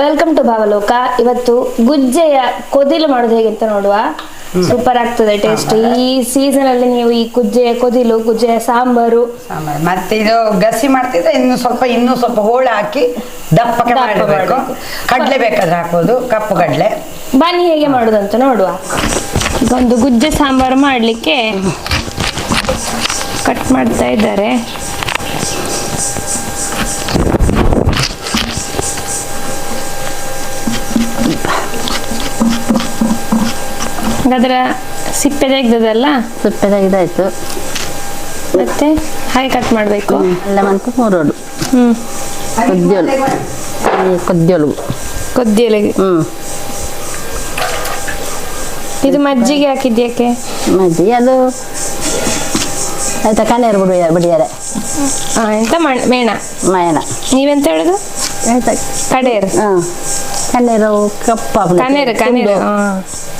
Welcome to Bhavaloka ಇವತ್ತು ಗುಜ್ಜೆಯ ಕೊದಿಲು ಮಾಡೋದು ಹೇಗೆ ಅಂತ ನೋಡುವ. ಸೂಪರ್ ಆಗ್ತದೆ ಟೇಸ್ಟ್ ಈ ಸೀಸನ್ ಅಲ್ಲಿ ನೀವು ಈ ಗುಜ್ಜೆಯ ಕೊದಿಲು ಗುಜ್ಜೆಯ ಸಾಂಬಾರು. ಮತ್ತೆ ಇದು ಗಸಿ ಮಾಡ್ತಿದ್ರೆ ಇನ್ನು ಸ್ವಲ್ಪ ಇನ್ನೂ ಸ್ವಲ್ಪ ಹೋಳು ಹಾಕಿ ದಪ್ಪಕ್ಕೆ ದಪ್ಪ ಮಾಡಬೇಕು. ಕಡ್ಲೆ ಬೇಕಾದ್ರೆ ಹಾಕೋದು ಕಪ್ಪು ಕಡ್ಲೆ. ಬನ್ನಿ ಹೇಗೆ ಮಾಡೋದು ಅಂತ ನೋಡುವ. ಒಂದು ಗುಜ್ಜೆ ಸಾಂಬಾರು ಮಾಡಲಿಕ್ಕೆ ಕಟ್ ಮಾಡ್ತಾ ಇದ್ದಾರೆ. ಅದರ ಸಿಪ್ಪೆ ತೆಗ್ದದಲ್ಲ? ಸಿಪ್ಪೆ ತೆಗೆದಾಯ್ತು. ಮತ್ತೆ ಹಾಗೆ ಕಟ್ ಮಾಡಬೇಕು? ಎಲ್ಲ ಮಂತು ಮೂರೋಡು ಹ್ಮ್. ಕೊದ್ಯೋಳು. ಈ ಹ್ಮ್ ಕೊದ್ದಿಯಲಿಗೆ ಹ್ಞೂ ಇದು ಮಜ್ಜಿಗೆ ಹಾಕಿದ್ಯಾಕೆ ಮಜ್ಜಿ ಅದು ಆಯ್ತಾ ಕಣ್ಣೀರು ಬಿಡಿಯ ಬಿಡಿಯಾರೆ. ಎಂತ ಮೇಣ? ಮೇಣ. ನೀವೆಂತ ಹೇಳುದು? ಆಯ್ತಾ ಕಡೇರು ಹಾಂ ಕಣ್ಣೀರು ಕಪ್ಪ ಕಣ್ಣೀರು ಕಣ್ಣೀರು ಹಾ.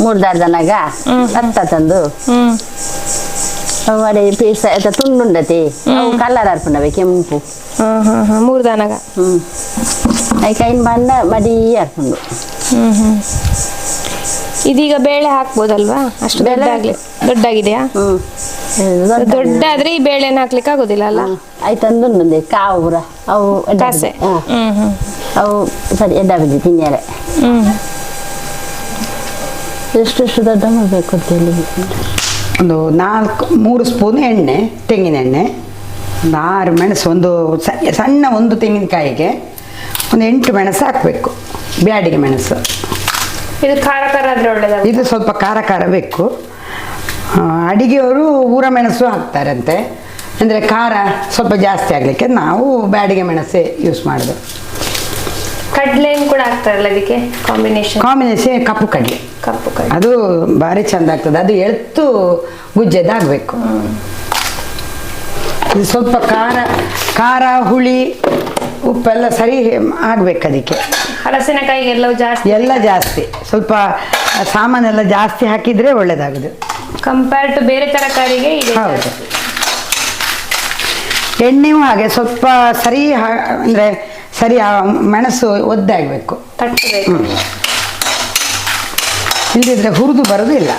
ಮೂರು ಜನಗ ದನಗ? ಹ್ಮ್. ರಕ್ತ ತಂದು? ಅವು ಅಡಿ ಪೀಸ್ ಆಯ್ತಾ ತುಂಡುಂಡತಿ. ಅವು ಕಲರ್ ಅರ್ಪಣವೆ ಕೆಂಪು. ಮೂರು ದನಗ. ಹ್ಞೂ ಐ ಕೈನ್ ಬಂದ ಮಡಿ ಹ್ಮ್ ಇದೀಗ ಬೇಳೆ ಹಾಕ್ಬೋದಲ್ವಾ? ಅಷ್ಟು ಬೇಳೆ? ದೊಡ್ಡಾಗ್ಲಿ ದೊಡ್ಡಾಗಿದೆಯಾ? ಹ್ಞೂ ದೊಡ್ಡಾದ್ರೆ ಈ ಬೇಳೆನ ಹಾಕ್ಲಿಕ್ಕೆ ಆಗೋದಿಲ್ಲ ಅಲ್ಲ? ಆಯ್ತಂದು ಕಾವು ಬುರ ಅವು ಎಡ್ಡ ಕಾಸೆ ಹಾಂ. ಹ್ಮ್ ಅವು ಸರಿ ಎಡ್ಡ ಬಿದ್ದಿ ತಿನ್ಯಾರೆ. ಹ್ಮ್ ಎಷ್ಟು ಎಷ್ಟು ದೊಡ್ಡ ಮಾಡಬೇಕು ಅಂತೇಳಿ ಒಂದು ನಾಲ್ಕು ಮೂರು ಸ್ಪೂನ್ ಎಣ್ಣೆ ತೆಂಗಿನ ಎಣ್ಣೆ ಒಂದು ಆರು ಮೆಣಸು ಒಂದು ಸಣ್ಣ ಒಂದು ತೆಂಗಿನಕಾಯಿಗೆ ಒಂದು ಎಂಟು ಮೆಣಸು ಹಾಕಬೇಕು ಬ್ಯಾಡಿಗೆ ಮೆಣಸು. ಇದು ಖಾರ ಖಾರ ಆದರೆ ಒಳ್ಳೆಯದು ಇದು ಸ್ವಲ್ಪ ಖಾರ ಖಾರ ಬೇಕು. ಅಡಿಗೆಯವರು ಊರ ಮೆಣಸು ಹಾಕ್ತಾರಂತೆ. ಅಂದರೆ ಖಾರ ಸ್ವಲ್ಪ ಜಾಸ್ತಿ ಆಗಲಿಕ್ಕೆ ನಾವು ಬ್ಯಾಡಿಗೆ ಮೆಣಸೇ ಯೂಸ್ ಮಾಡೋದು. ಕಡ್ಲೆನ್ ಕೂಡ ಹಾಕ್ತಾರಲ್ಲ ಅದಕ್ಕೆ? ಕಾಂಬಿನೇಷನ್ ಕಾಂಬಿನೇಷನ್ ಕಪ್ಪು ಕಡಲೆ. ಕಪ್ಪು ಕಡ್ಲೆ. ಅದು ಭಾರಿ ಚಂದ ಆಗ್ತದೆ. ಅದು ಎಳ್ತು ಗುಜ್ಜೆದಾಗಬೇಕು ಇದು ಸ್ವಲ್ಪ ಖಾರ ಖಾರ ಹುಳಿ ಉಪ್ಪೆಲ್ಲ ಸರಿ ಆಗ್ಬೇಕು ಅದಕ್ಕೆ. ಹಲಸಿನಕಾಯಿಗೆ ಎಲ್ಲವೂ ಜಾಸ್ತಿ? ಎಲ್ಲ ಜಾಸ್ತಿ. ಸ್ವಲ್ಪ ಸಾಮಾನೆಲ್ಲ ಜಾಸ್ತಿ ಹಾಕಿದರೆ ಒಳ್ಳೆಯದಾಗೋದು ಕಂಪೇರ್ ಟು ಬೇರೆ ತರಕಾರಿಗೆ ಹೌದು. ಎಣ್ಣೆಯೂ ಹಾಗೆ ಸ್ವಲ್ಪ ಸರಿ ಅಂದ್ರೆ ಸರಿ ಆ ಮೆಣಸು ಒದ್ದಾಗಬೇಕು. ತಟ್ಟಬೇಕು. ಇಲ್ಲದಿದ್ರೆ ಹುರಿದು ಬರೋದಿಲ್ಲ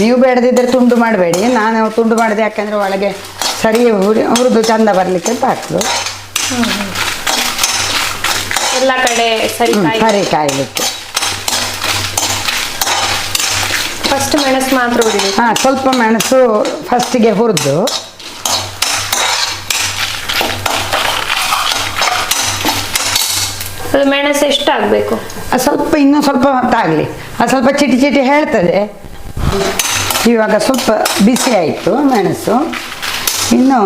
ನೀವು ಬೇಡದಿದ್ರೆ ತುಂಡು ಮಾಡಬೇಡಿ. ನಾನು ತುಂಡು ಮಾಡಿದೆ ಯಾಕಂದ್ರೆ ಒಳಗೆ ಸರಿ ಹುರಿ ಹುರಿದು ಚಂದ ಬರಲಿಕ್ಕೆ ಅಂತ ಆಗ್ತದೆ. ಎಲ್ಲ ಕಡೆ ಸರಿ ಸರಿ ಕಾಯಲಿಕ್ಕೆ ಫಸ್ಟ್ ಮೆಣಸು ಮಾತ್ರ ಹಾಂ ಸ್ವಲ್ಪ ಮೆಣಸು ಫಸ್ಟಿಗೆ ಹುರಿದು. ಅದು ಮೆಣಸು ಎಷ್ಟು ಆಗ್ಬೇಕು ಅದು ಸ್ವಲ್ಪ ಇನ್ನೂ ಸ್ವಲ್ಪ ಹೊತ್ತಾಗಲಿ ಅದು ಸ್ವಲ್ಪ ಚಿಟಿ ಚಿಟಿ ಹೇಳ್ತದೆ. ಇವಾಗ ಸ್ವಲ್ಪ ಬಿಸಿ ಆಯಿತು ಮೆಣಸು. ಇನ್ನು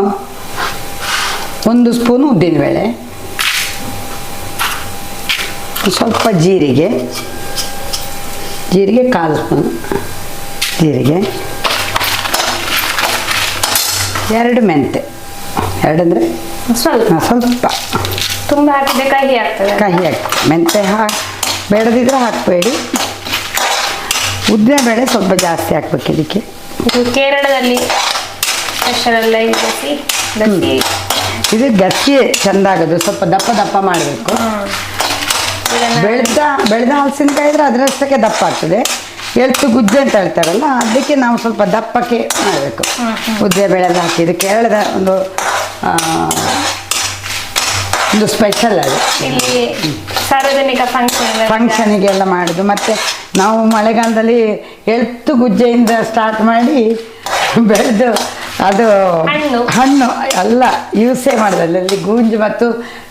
ಒಂದು ಸ್ಪೂನು ಉದ್ದಿನಬೇಳೆ. ಸ್ವಲ್ಪ ಜೀರಿಗೆ. ಜೀರಿಗೆ ಕಾಲು ಸ್ಪೂನ್. ಜೀರಿಗೆ. ಎರಡು ಮೆಂತೆ ಎರಡಂದರೆ ಸ್ವಲ್ಪ ಸ್ವಲ್ಪ ತುಂಬ ಹಾಕಿದ್ರೆ ಕಹಿ ಆಗ್ತದೆ ಕಹಿ ಹಾಕಿ ಮೆಂತೆ ಹಾ ಬೇಡದಿದ್ರೆ ಹಾಕಬೇಡಿ ಉದ್ದಿನಬೇಳೆ ಸ್ವಲ್ಪ ಜಾಸ್ತಿ ಹಾಕ್ಬೇಕು ಇದಕ್ಕೆ ಇದು ಕೇರಳದಲ್ಲಿ ಸ್ಪೆಷಲ್ ಇದು ಗಸಿ ಚೆಂದ ಆಗೋದು. ಸ್ವಲ್ಪ ದಪ್ಪ ದಪ್ಪ ಮಾಡಬೇಕು. ಬೆಳೆದ ಬೆಳೆದ ಹಲಸಿನಕಾಯಿ ಇದ್ರೆ ಅದರಷ್ಟಕ್ಕೆ ದಪ್ಪ ಆಗ್ತದೆ. ಎಳ್ತು ಗುಜ್ಜೆ ಅಂತ ಹೇಳ್ತಾರಲ್ಲ ಅದಕ್ಕೆ ನಾವು ಸ್ವಲ್ಪ ದಪ್ಪಕ್ಕೆ ಮಾಡಬೇಕು. ಉದ್ದಿನ ಬೆಳೆ ಹಾಕಿ. ಇದು ಕೇರಳದ ಒಂದು ಒಂದು ಸ್ಪೆಷಲ್ ಅದು. ಇಲ್ಲಿ ಸಾರ್ವಜನಿಕ ಫಂಕ್ಷನ್ ಫಂಕ್ಷನಿಗೆಲ್ಲ ಮಾಡೋದು. ಮತ್ತು ನಾವು ಮಳೆಗಾಲದಲ್ಲಿ ಎಳ್ತು ಗುಜ್ಜೆಯಿಂದ ಸ್ಟಾರ್ಟ್ ಮಾಡಿ ಬೆಳೆದು ಅದು ಹಣ್ಣು. ಎಲ್ಲ ಯೂಸೇ ಮಾಡೋದಲ್ಲ ಅಲ್ಲಿ ಗೂಂಜು ಮತ್ತು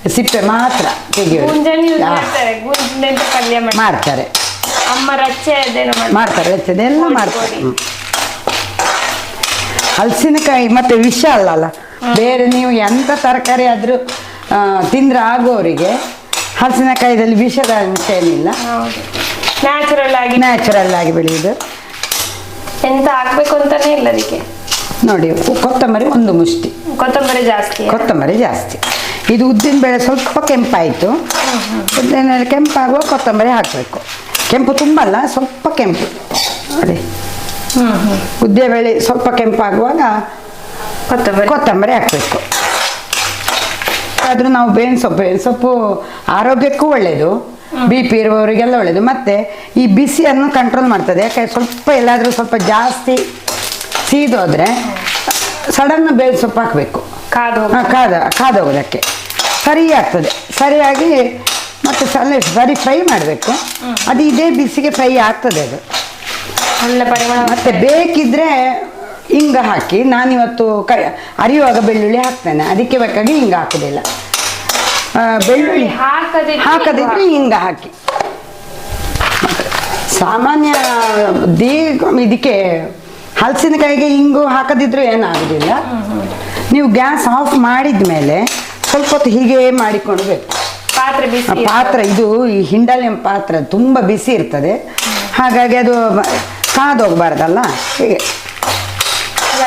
ಸಿಪ್ಪೆ ಮಾತ್ರ ತೆಗೆಯೋದು. ಮಾಡ್ತಾರೆ. ಮಾಡ್ತಾರೆ. ಮಾಡ್ತಾರೆ. ಅಮ್ಮ ರಚ್ಚೆ ಅದೇನೋ ಮಾಡ್ತಾರೆ. ಮಾಡ್ತಾರೆ ಎಲ್ಲ ಮಾಡ್ತಾರೆ. ಹಲಸಿನಕಾಯಿ ಮತ್ತೆ ವಿಷ ಅಲ್ಲ ಅಲ್ಲ? ಬೇರೆ ನೀವು ಎಂಥ ತರಕಾರಿ ಆದರೂ ತಿಂದ್ರೆ ಆಗೋರಿಗೆ ಹಲಸಿನಕಾಯಿದಲ್ಲಿ ವಿಷದ ಅಂಶ ಏನಿಲ್ಲ. ನ್ಯಾಚುರಲ್ ಆಗಿ ನ್ಯಾಚುರಲ್ ಆಗಿ ಬೆಳೆಯುವುದು ಎಂತ ಹಾಕ್ಬೇಕು ಅಂತಾನೆ ಇಲ್ಲ ಅದಕ್ಕೆ. ನೋಡಿ ಕೊತ್ತಂಬರಿ ಒಂದು ಮುಷ್ಟಿ. ಕೊತ್ತಂಬರಿ ಜಾಸ್ತಿ. ಕೊತ್ತಂಬರಿ ಜಾಸ್ತಿ. ಇದು ಉದ್ದಿನ ಬೇಳೆ ಸ್ವಲ್ಪ ಕೆಂಪಾಯಿತು. ಉದ್ದಿನ ಕೆಂಪಾಗುವ ಕೊತ್ತಂಬರಿ ಹಾಕಬೇಕು. ಕೆಂಪು ತುಂಬಲ್ಲ ಸ್ವಲ್ಪ ಕೆಂಪು. ನೋಡಿ. ಉದ್ದಿನ ಬೇಳೆ ಸ್ವಲ್ಪ ಕೆಂಪಾಗುವಾಗ ಕೊತ್ತಂಬರಿ. ಕೊತ್ತಂಬರಿ ಹಾಕಬೇಕು. ಆದರೂ ನಾವು ಬೇವಿನ ಸೊಪ್ಪು ಬೇವಿನ ಸೊಪ್ಪು ಆರೋಗ್ಯಕ್ಕೂ ಒಳ್ಳೆಯದು ಬಿ ಪಿ ಇರುವವರಿಗೆಲ್ಲ ಒಳ್ಳೆಯದು ಮತ್ತು ಈ ಬಿಸಿಯನ್ನು ಕಂಟ್ರೋಲ್ ಮಾಡ್ತದೆ. ಯಾಕೆ ಸ್ವಲ್ಪ ಎಲ್ಲಾದರೂ ಸ್ವಲ್ಪ ಜಾಸ್ತಿ ಸೀದೋದ್ರೆ ಸಡನ್ ಬೇವಿನ ಸೊಪ್ಪು ಹಾಕಬೇಕು. ಕಾದು ಹಾಂ ಕಾದ ಕಾದೋಗೋದಕ್ಕೆ ಸರಿ ಆಗ್ತದೆ. ಸರಿಯಾಗಿ ಮತ್ತು ಸಲ ಸರಿ ಫ್ರೈ ಮಾಡಬೇಕು. ಅದು ಇದೇ ಬಿಸಿಗೆ ಫ್ರೈ ಆಗ್ತದೆ ಅದು. ಮತ್ತೆ ಬೇಕಿದ್ರೆ ಹಿಂಗ ಹಾಕಿ ನಾನಿವತ್ತು ಕ ಅರಿಯುವಾಗ ಬೆಳ್ಳುಳ್ಳಿ ಹಾಕ್ತೇನೆ. ಅದಕ್ಕೆ ಬೇಕಾಗಿ ಹಿಂಗ ಹಾಕೋದಿಲ್ಲ. ಬೆಳ್ಳುಳ್ಳಿ ಹಾಕದಿದ್ರೆ ಹಾಕದಿದ್ರೆ ಹಿಂಗ ಹಾಕಿ. ಸಾಮಾನ್ಯ ದೀ ಇದಕ್ಕೆ ಹಲಸಿನಕಾಯಿಗೆ ಹಿಂಗು ಹಾಕದಿದ್ರು ಏನಾಗೋದಿಲ್ಲ. ನೀವು ಗ್ಯಾಸ್ ಆಫ್ ಮಾಡಿದ ಮೇಲೆ ಸ್ವಲ್ಪ ಹೊತ್ತು ಹೀಗೆ ಮಾಡಿಕೊಳ್ಬೇಕು ಪಾತ್ರೆ ಬಿಸಿ ಪಾತ್ರ ಇದು ಈ ಹಿಂಡಾಲಿಯಂ ಪಾತ್ರೆ ತುಂಬ ಬಿಸಿ ಇರ್ತದೆ. ಹಾಗಾಗಿ ಅದು ಕಾದೋಗ್ಬಾರ್ದಲ್ಲ? ಹೀಗೆ.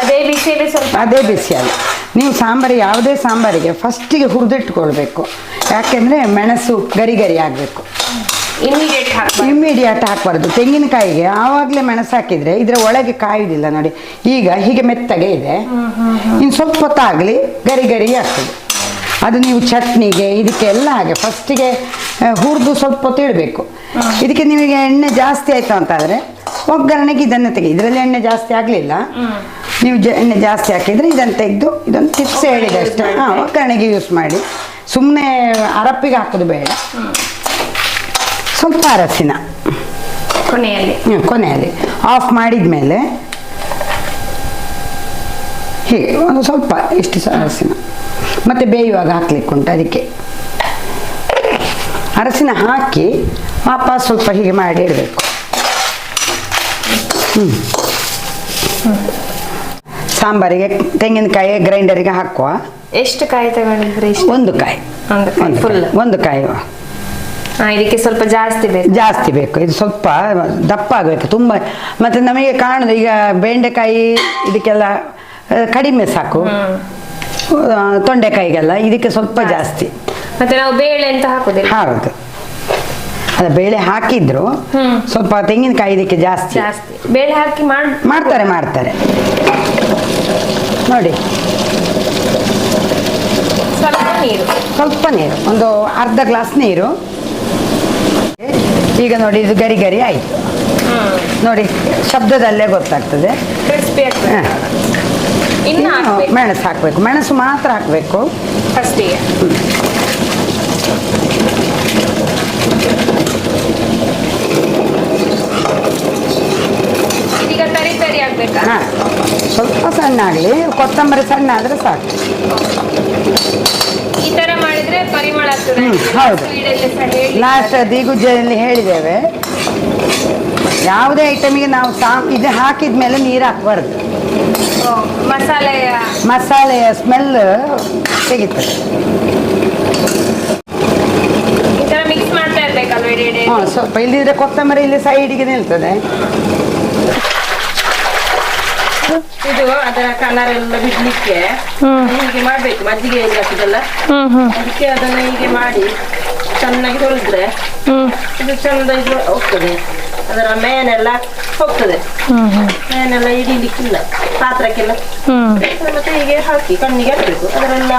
ಅದೇ ಬಿಸಿಯಲ್ಲಿ ಸ್ವಲ್ಪ ಅದೇ ಬಿಸಿಯಲ್ಲಿ ನೀವು ಸಾಂಬಾರು ಯಾವುದೇ ಸಾಂಬಾರಿಗೆ ಫಸ್ಟಿಗೆ ಹುರಿದಿಟ್ಕೊಳ್ಬೇಕು. ಯಾಕೆಂದರೆ ಮೆಣಸು ಗರಿ ಗರಿ ಆಗಬೇಕು. ಇಮಿಡಿಯೇಟ್ ಹಾಕಿ ಇಮಿಡಿಯೇಟ್ ಹಾಕಬಾರ್ದು. ತೆಂಗಿನಕಾಯಿಗೆ ಆವಾಗಲೇ ಮೆಣಸು ಹಾಕಿದರೆ ಇದರ ಒಳಗೆ ಕಾಯುವುದಿಲ್ಲ ನೋಡಿ. ಈಗ ಹೀಗೆ ಮೆತ್ತಗೆ ಇದೆ. ಇನ್ನು ಸ್ವಲ್ಪ ಹೊತ್ತಾಗಲಿ ಗರಿ ಗರಿ ಆಗ್ತದೆ. ಅದು ನೀವು ಚಟ್ನಿಗೆ ಇದಕ್ಕೆ ಎಲ್ಲ ಹಾಗೆ ಫಸ್ಟಿಗೆ ಹುರಿದು ಸ್ವಲ್ಪ ಹೊತ್ತು ಇಡಬೇಕು. ಇದಕ್ಕೆ ನಿಮಗೆ ಎಣ್ಣೆ ಜಾಸ್ತಿ ಆಯಿತು ಅಂತಾದರೆ ಒಗ್ಗರಣೆಗೆ ಇದನ್ನು ತೆಗಿ ಇದರಲ್ಲಿ ಎಣ್ಣೆ ಜಾಸ್ತಿ ಆಗಲಿಲ್ಲ. ನೀವು ಜ ಎಣ್ಣೆ ಜಾಸ್ತಿ ಹಾಕಿದರೆ ಇದನ್ನು ತೆಗೆದು ಇದೊಂದು ಟಿಪ್ಸ್ ಹೇಳಿದೆ ಅಷ್ಟೇ. ಹಾಂ ಒಗ್ಗರಣೆಗೆ ಯೂಸ್ ಮಾಡಿ. ಸುಮ್ಮನೆ ಅರಪ್ಪಿಗೆ ಹಾಕೋದು ಬೇಡ. ಸ್ವಲ್ಪ ಅರಸಿನ. ಕೊನೆಯಲ್ಲಿ. ಹ್ಞೂ ಕೊನೆಯಲ್ಲಿ. ಆಫ್ ಮಾಡಿದ ಮೇಲೆ ಹೀಗೆ ಒಂದು ಸ್ವಲ್ಪ ಇಷ್ಟು ಅರಸಿನ. ಮತ್ತೆ ಬೇಯುವಾಗ ಹಾಕ್ಲಿಕ್ಕೆ ಉಂಟು ಅದಕ್ಕೆ. ಅರಸಿನ ಹಾಕಿ ವಾಪಸ್ ಸ್ವಲ್ಪ ಹೀಗೆ ಮಾಡಿ ಇಡಬೇಕು. ಸಾಂಬಾರಿಗೆ ತೆಂಗಿನಕಾಯಿ ಗ್ರೈಂಡರಿಗೆ ಹಾಕುವ. ಎಷ್ಟು ಕಾಯಿ ತಗೊಂಡಿದ್ರಿ ಇಷ್ಟು? ಒಂದು ಕಾಯಿ. ಒಂದು ಕಾಯಿ ಫುಲ್ ಒಂದು ಕಾಯಿ. ಇದಕ್ಕೆ ಸ್ವಲ್ಪ ಜಾಸ್ತಿ ಬೇಕು. ಜಾಸ್ತಿ ಬೇಕು. ಇದು ಸ್ವಲ್ಪ ದಪ್ಪ ಆಗಬೇಕು. ತುಂಬ ಮತ್ತು ನಮಗೆ ಕಾಣುದು ಈಗ ಬೆಂಡೆಕಾಯಿ ಇದಕ್ಕೆಲ್ಲ ಆ, ಕಡಿಮೆ ಸಾಕು. ಆ, ತೊಂಡೆಕಾಯಿಗೆಲ್ಲ ಇದಕ್ಕೆ ಸ್ವಲ್ಪ ಜಾಸ್ತಿ. ಮತ್ತೆ ನಾವು ಬೇಳೆ ಅಂತ ಹಾಕುದಿಲ್ಲ? ಹೌದು ಅದ ಬೇಳೆ ಹಾಕಿದ್ರು. ಸ್ವಲ್ಪ ತೆಂಗಿನಕಾಯಿ ಇದಕ್ಕೆ ಜಾಸ್ತಿ. ಜಾಸ್ತಿ. ಬೇಳೆ ಹಾಕಿ ಮಾಡ್ ಮಾಡ್ತಾರೆ ಮಾಡ್ತಾರೆ. ನೋಡಿ. ಸ್ವಲ್ಪ ನೀರು. ಸ್ವಲ್ಪ ನೀರು. ಒಂದು ಅರ್ಧ ಗ್ಲಾಸ್ ನೀರು. ಈಗ ನೋಡಿ ಇದು ಗರಿ ಗರಿ ಆಯಿತು. ನೋಡಿ ಶಬ್ದದಲ್ಲೇ ಗೊತ್ತಾಗ್ತದೆ. ಮೆಣಸು ಹಾಕಬೇಕು. ಮೆಣಸು ಮಾತ್ರ ಹಾಕಬೇಕು. ಫಸ್ಟಿಗೆ ಇದೀಗ ತರಿ ತರಿ ಆಗ್ಬೇಕಾ ಹಾಂ ಸ್ವಲ್ಪ ಸಣ್ಣ ಆಗಲಿ ಕೊತ್ತಂಬರಿ ಸಣ್ಣ ಆದರೆ ಸಾಕು. ಈ ತರ ಮಾಡಿದ್ರೆ ಪರಿಮಳ ಆಗ್ತದೆ. ಹ್ಮ್, ಹೌದು. ಸ್ವೀಡಲ್ಲಿ ಸಹ ಹೇಳಿ. ಲಾಸ್ಟ್ ದಿಗುಜ್ಜೆಯಲ್ಲಿ ಹೇಳಿದ್ದೇವೆ. ಯಾವುದೇ ಐಟಮಿಗೆ ನಾವು ಸಾಮ್ ಇದು ಹಾಕಿದ ಮೇಲೆ ನೀರು ಹಾಕಬಾರ್ದು. ಓ, ಮಸಾಲೆಯ. ಮಸಾಲೆಯ ಸ್ಮೆಲ್ ತೆಗಿತದೆ ಈ ತರ ಮಿಕ್ಸ್ ಮಾಡ್ತಾ ಇರ್ಬೇಕಲ್ವ ಹ್ಞೂ ಸ್ವಲ್ಪ ಇಲ್ಲಿದ್ರೆ ಕೊತ್ತಂಬರಿ ಇಲ್ಲಿ ಸೈಡಿಗೆ ನಿಲ್ತದೆ. ಇದು ಅದರ ಕಲರ್ ಎಲ್ಲ ಬಿಡ್ಲಿಕ್ಕೆ ಹೀಗೆ ಮಾಡ್ಬೇಕು ಮಜ್ಜಿಗೆ ಎಲ್ಲ ಹಾಕಿದಲ್ಲ ಅದಕ್ಕೆ ಅದನ್ನ ಹೀಗೆ ಮಾಡಿ ಚೆನ್ನಾಗಿ ತೊಳೆದ್ರೆ ಇದು ಚಂದ ಇದು ಹೋಗ್ತದೆ. ಅದರ ಮೇನೆಲ್ಲ ಹೋಗ್ತದೆ. ಮೇನೆಲ್ಲ ಹಿಡಿಲಿಕ್ಕಿಲ್ಲ ಪಾತ್ರಕ್ಕೆಲ್ಲ. ಮತ್ತೆ ಹೀಗೆ ಹಾಕಿ ಕಣ್ಣಿಗೆ ಹಾಕ್ಬೇಕು. ಅದರೆಲ್ಲ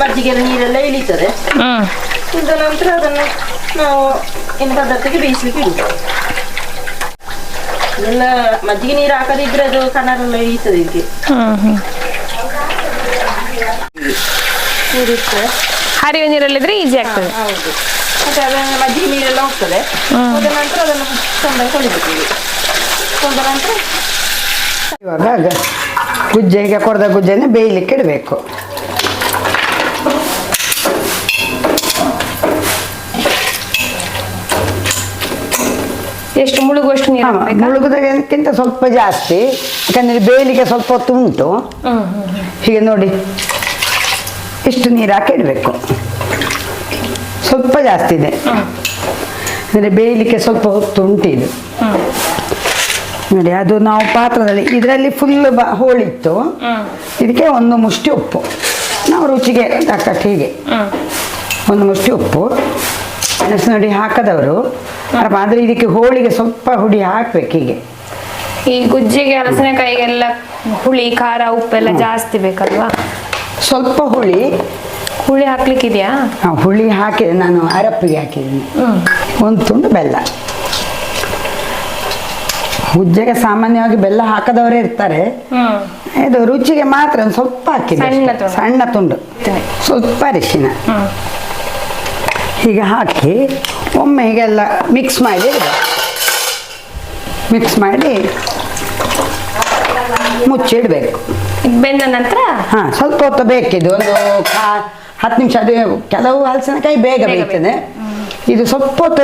ಮಜ್ಜಿಗೆ ನೀರೆಲ್ಲ ಇಳಿತದೆ. ಇದ ನಂತರ ಅದನ್ನು ನಾವು ಇನ್ನು ಪದಾರ್ಥಕ್ಕೆ ಬೇಯಿಸ್ಲಿಕ್ಕೆ ಇಡುದು. ಇದೆಲ್ಲ ಮಜ್ಜಿಗೆ ನೀರು ಹಾಕದಿದ್ರೆ ಅದು ಕನರೆಲ್ಲ ಇಳಿತದೆ ಇದಕ್ಕೆ. ಹ್ಮ್ ಹ್ಮ್. ನೀರಿಟ್ಟರೆ ಹರಿಯುವ ನೀರಲ್ಲಿದ್ರೆ ಈಸಿ ಆಗ್ತದೆ. ಹೌದು. ಮತ್ತೆ ಅದನ್ನ ಮಜ್ಜಿಗೆ ನೀರೆಲ್ಲ ಹೋಗ್ತದೆ. ಹೋದ ನಂತರ ಅದನ್ನು ಚೆನ್ನಾಗಿ ತೊಳಿಬೇಕು ಈಗ ತೊಳೆದ ನಂತರ ಇವಾಗ ಗ- ಗುಜ್ಜೆ ಈಗ ಕೊಡದ ಗುಜ್ಜೆನ ಬೇಯಲಿಕ್ಕೆ ಇಡಬೇಕು. ಎಷ್ಟು ಮುಳುಗುವಷ್ಟು ನೀರು ಹಾಕ್ಬೇಕಾ? ಮುಳುಗುದಕ್ಕಿಂತ ಸ್ವಲ್ಪ ಜಾಸ್ತಿ ಯಾಕಂದ್ರೆ ಬೇಯಲಿಕ್ಕೆ ಸ್ವಲ್ಪ ಹೊತ್ತು ಉಂಟು. ಹ್ಮ್ ಹ್ಮ್ ಹ್ಮ್. ಹೀಗೆ ನೋಡಿ ಇಷ್ಟು ನೀರು ಹಾಕಿ ಇಡಬೇಕು. ಸ್ವಲ್ಪ ಜಾಸ್ತಿ ಇದೆ. ಅಂದರೆ ಬೇಯಲಿಕ್ಕೆ ಸ್ವಲ್ಪ ಹೊತ್ತು ಉಂಟು ಇದು. ಹ್ಮ್. ನೋಡಿ ಅದು ನಾವು ಪಾತ್ರದಲ್ಲಿ ಇದರಲ್ಲಿ ಫುಲ್ ಬ ಹೋಳಿತ್ತು. ಹ್ಮ್. ಇದಕ್ಕೆ ಒಂದು ಮುಷ್ಟಿ ಉಪ್ಪು. ನಾವು ರುಚಿಗೆ ತಕ್ಕಟ್ಟು ಹೀಗೆ. ಹ್ಮ್. ಒಂದು ಮುಷ್ಟಿ ಉಪ್ಪು. ಮೆಣಸು ಹುಡಿ ಹಾಕದವರು ಆದರೆ ಇದಕ್ಕೆ ಹೋಳಿಗೆ ಸ್ವಲ್ಪ ಹುಡಿ ಹಾಕ್ಬೇಕು ಹೀಗೆ. ಈ ಗುಜ್ಜಿಗೆ ಹಲಸಿನಕಾಯಿಗೆಲ್ಲ ಹುಳಿ ಖಾರ ಉಪ್ಪೆಲ್ಲ ಜಾಸ್ತಿ ಬೇಕಲ್ವಾ? ಸ್ವಲ್ಪ ಹುಳಿ. ಹುಳಿ ಹಾಕ್ಲಿಕ್ಕಿದ್ಯಾ? ಆ, ಹುಳಿ ಹಾಕಿದೆ ನಾನು ಅರಪ್ಪಿಗೆ ಹಾಕಿದ್ದೀನಿ. ಒಂದು ತುಂಡು ಬೆಲ್ಲ. ಹುಜ್ಜೆಗೆ ಸಾಮಾನ್ಯವಾಗಿ ಬೆಲ್ಲ ಹಾಕದವರೇ ಇರ್ತಾರೆ. ಹ್ಮ್. ಇದು ರುಚಿಗೆ ಮಾತ್ರ ಒಂದು ಸ್ವಲ್ಪ ಹಾಕಿದೆ ಸಣ್ಣ ಅಷ್ಟೇ. ತುಂಡು. ಸಣ್ಣ ತುಂಡು. ಸ್ವಲ್ಪ ಅರಿಶಿನ. ಹ್ಮ್. ಹೀಗೆ ಹಾಕಿ ಒಮ್ಮೆ ಹೀಗೆಲ್ಲ ಮಿಕ್ಸ್ ಮಾಡಿ ಮಿಕ್ಸ್ ಮಾಡಿ ಮುಚ್ಚಿಡಬೇಕು. ಇದು ಬೆಂದ ನಂತರ? ಹಾಂ ಸ್ವಲ್ಪ ಹೊತ್ತು ಬೇಕಿದು ಒಂದು ಕಾ ಹತ್ತು ನಿಮಿಷ ಅದು ಕೆಲವು ಹಲಸಿನಕಾಯಿ ಬೇಗ ಬೇಯ್ತದೆ. ಇದು ಸ್ವಲ್ಪ ಹೊತ್ತು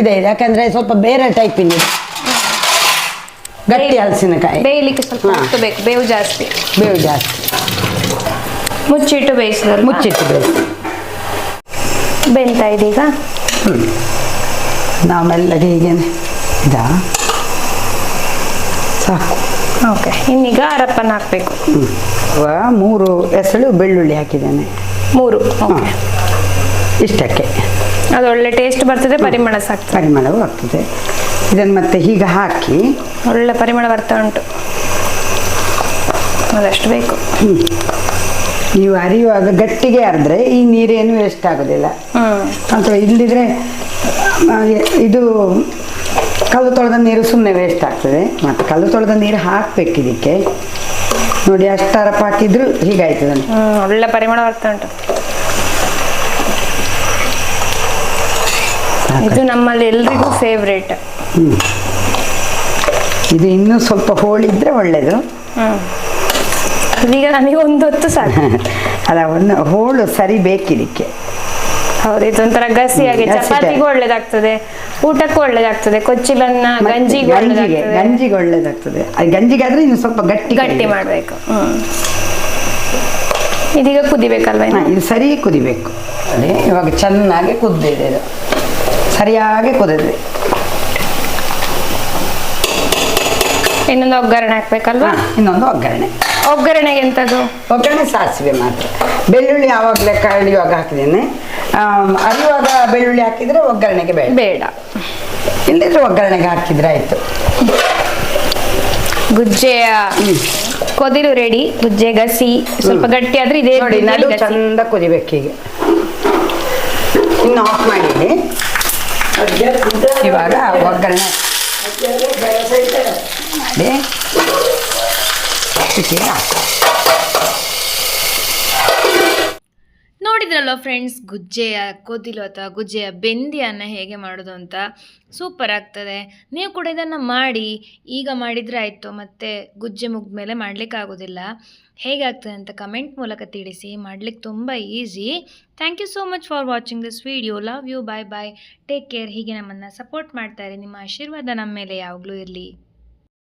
ಇದೆ ಇದು. ಯಾಕಂದ್ರೆ ಸ್ವಲ್ಪ ಬೇರೆ ಟೈಪ್ ಇದೆ ಗಟ್ಟಿ ಹಲಸಿನಕಾಯಿ. ಬೇಯಲಿಕ್ಕೆ ಸ್ವಲ್ಪ. ಹೊತ್ತು ಬೇಕು. ಬೇವು ಜಾಸ್ತಿ. ಬೇವು ಜಾಸ್ತಿ. ಮುಚ್ಚಿಟ್ಟು ಬೇಯಿಸಿದ್ರು ಮುಚ್ಚಿಟ್ಟು ಬೇಯಿಸಿ ಬೆಂತ ಇದೀಗ? ನಾವು ಮೆಲ್ಲಗೆ ಹೀಗೇನೆ ಇದಾ? ಸಾಕು. ಓಕೆ ಇನ್ನೀಗ ಅರಪ್ಪನ ಹಾಕ್ಬೇಕು. ಹ್ಞೂ ಮೂರು ಎಸಳು ಬೆಳ್ಳುಳ್ಳಿ ಹಾಕಿದ್ದೇನೆ. ಮೂರು ಇಷ್ಟಕ್ಕೆ. ಅದು ಒಳ್ಳೆ ಟೇಸ್ಟ್ ಬರ್ತದೆ ಪರಿಮಳ ಸಾಕು ಪರಿಮಳವೂ ಆಗ್ತದೆ. ಇದನ್ನು ಮತ್ತೆ ಹೀಗೆ ಹಾಕಿ. ಒಳ್ಳೆ ಪರಿಮಳ ಬರ್ತಾ ಉಂಟು. ಅದಷ್ಟು ಬೇಕು. ನೀವು ಅರಿಯುವಾಗ ಗಟ್ಟಿಗೆ ಅರಿದ್ರೆ ಈ ನೀರೇನು ವೇಸ್ಟ್ ಆಗೋದಿಲ್ಲ. ಅಥವಾ ಇಲ್ಲದಿದ್ರೆ ಇದು ಕಲ್ಲು ತೊಳೆದ ನೀರು ಸುಮ್ಮನೆ ವೇಸ್ಟ್ ಆಗ್ತದೆ. ಮತ್ತು ಕಲ್ಲು ತೊಳೆದ ನೀರು ಹಾಕ್ಬೇಕು ಇದಕ್ಕೆ. ನೋಡಿ ಅಷ್ಟು ಅರಪ ಹಾಕಿದ್ರು ಹೀಗಾಯ್ತದೆ ಒಳ್ಳೆ ಪರಿಮಳ ಬರ್ತಾ ಉಂಟು. ಇದು ನಮ್ಮಲ್ಲಿ ಎಲ್ರಿಗೂ ಫೇವ್ರೇಟ್. ಇದು ಇನ್ನೂ ಸ್ವಲ್ಪ ಹೋಳಿದ್ರೆ ಒಳ್ಳೆಯದು ಇದೀಗ ನನಗೆ ಒಂದು ಹೊತ್ತು ಸಾಕು. ಅಲ್ಲ ಒಂದು ಹೋಳು ಸರಿ ಬೇಕಿದಕ್ಕೆ ಹೌದು ಇದೊಂಥರ ಗಸಿಯಾಗಿ ಚಪಾತಿಗೂ ಒಳ್ಳೇದಾಗ್ತದೆ ಊಟಕ್ಕೂ ಒಳ್ಳೇದಾಗ್ತದೆ ಕೊಚ್ಚಿಲನ್ನ ಗಂಜಿಗೂ ಗಂಜಿಗೆ ಒಳ್ಳೇದಾಗ್ತದೆ. ಗಂಜಿಗೆ ಒಳ್ಳೇದಾಗ್ತದೆ. ಅದು ಗಂಜಿಗಾದ್ರೆ ಇನ್ನು ಸ್ವಲ್ಪ ಗಟ್ಟಿ ಗಟ್ಟಿ ಮಾಡ್ಬೇಕು. ಇದೀಗ ಕುದಿಬೇಕಲ್ವಾ? ಇದು ಸರಿ ಕುದಿಬೇಕು. ಅದೇ ಇವಾಗ ಚೆನ್ನಾಗಿ ಕುದ್ದಿದೆ ಇದು. ಸರಿಯಾಗಿ ಕುದಿದೆ ಇನ್ನೊಂದು ಒಗ್ಗರಣೆ ಹಾಕ್ಬೇಕಲ್ವಾ? ಇನ್ನೊಂದು ಒಗ್ಗರಣೆ. ಒಗ್ಗರಣೆಗೆ ಎಂಥದ್ದು ಒಗ್ಗರಣೆ ಸಾಸಿವೆ ಮಾತ್ರ. ಬೆಳ್ಳುಳ್ಳಿ ಆವಾಗಲೇ ಕಡಿಯುವಾಗ ಹಾಕಿದ್ದೇನೆ. ಅರಿಯುವಾಗ ಬೆಳ್ಳುಳ್ಳಿ ಹಾಕಿದ್ರೆ ಒಗ್ಗರಣೆಗೆ ಬೇಡ. ಬೇಡ. ಇಲ್ಲದಿದ್ರೆ ಒಗ್ಗರಣೆಗೆ ಹಾಕಿದ್ರೆ ಆಯ್ತು. ಗುಜ್ಜೆಯ ಕೊದಿಲು ರೆಡಿ ಗುಜ್ಜೆ ಗಸಿ ಸ್ವಲ್ಪ ಗಟ್ಟಿ ಆದ್ರೆ ಇದೇ ನೋಡಿ ನಡು ಚಂದ ಕುದಿಬೇಕು ಈಗ ಇನ್ನು ಆಫ್ ಮಾಡಿಡಿ ಇವಾಗ ಒಗ್ಗರಣೆ. ನೋಡಿದ್ರಲ್ಲ ಫ್ರೆಂಡ್ಸ್ ಗುಜ್ಜೆಯ ಕೋದಿಲು ಅಥವಾ ಗುಜ್ಜೆಯ ಬೆಂದಿಯನ್ನು ಹೇಗೆ ಮಾಡೋದು ಅಂತ? ಸೂಪರ್ ಆಗ್ತದೆ. ನೀವು ಕೂಡ ಇದನ್ನು ಮಾಡಿ, ಈಗ ಮಾಡಿದರೆ ಆಯಿತು, ಮತ್ತು ಗುಜ್ಜೆ ಮುಗಿದ ಮೇಲೆ ಮಾಡಲಿಕ್ಕಾಗೋದಿಲ್ಲ ಹೇಗಾಗ್ತದೆ ಅಂತ ಕಮೆಂಟ್ ಮೂಲಕ ತಿಳಿಸಿ, ಮಾಡಲಿಕ್ಕೆ ತುಂಬ easy thank you so much for watching this video love you bye bye take care ಹೀಗೆ ನಮ್ಮನ್ನು ಸಪೋರ್ಟ್ ಮಾಡ್ತಾರೆ ನಿಮ್ಮ ಆಶೀರ್ವಾದ ನಮ್ಮ ಮೇಲೆ ಯಾವಾಗಲೂ ಇರಲಿ.